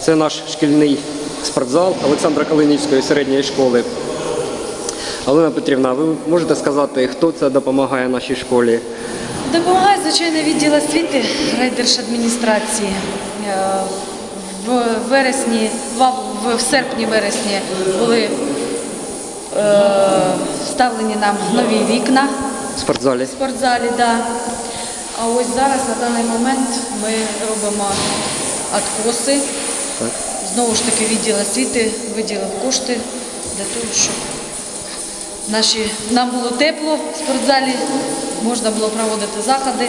Це наш шкільний спортзал Олександра Калинівської середньої школи. Олена Петрівна, ви можете сказати, хто це допомагає нашій школі? Допомагає звичайно відділ освіти райдержадміністрації. Е, В вересні, в- серпні-вересні були е, вставлені нам нові вікна В спортзалі. в спортзалі. Да. А ось зараз на даний момент ми робимо откоси. Так. Знову ж таки, відділ освіти виділив кошти для того, щоб наші, нам було тепло в спортзалі, можна було проводити заходи.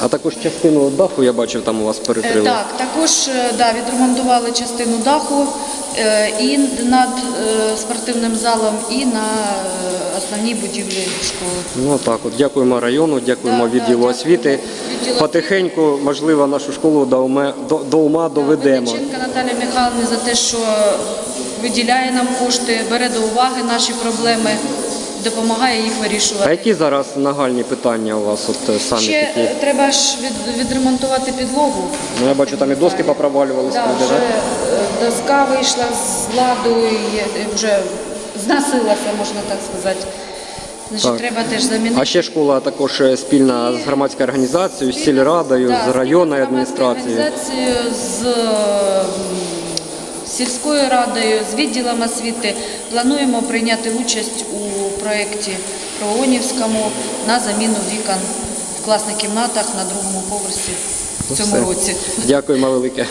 А також частину даху я бачив, там у вас Е, перекрили. Так, також е, да, відремонтували частину даху е, і над е, спортивним залом, і на е, основній будівлі школи. Ну так, от дякуємо району, дякуємо Да, відділу дякую. освіти. Відділу Потихеньку, можливо, нашу школу до ума, до, до ума доведемо. Винниченка Наталя Михайловна за те, що виділяє нам кошти, бере до уваги наші проблеми, допомагає їх вирішувати. А які зараз нагальні питання у вас от е, самі Ще такі? е, треба ж від, відремонтувати підлогу. Ну, я бачу, там і доски попровалювалися. Да, вже да? доска вийшла з ладу і вже знасилася, можна так сказати. Значить, Так. треба теж замінити. А ще школа також е, спільна з громадською організацією, з сільрадою, Да, з районною адміністрацією. з м, сільською радою, з відділом освіти плануємо прийняти участь у проєкті Проонівському на заміну вікон в класних кімнатах на другому поверсі в цьому Все. році. Дякуємо велике.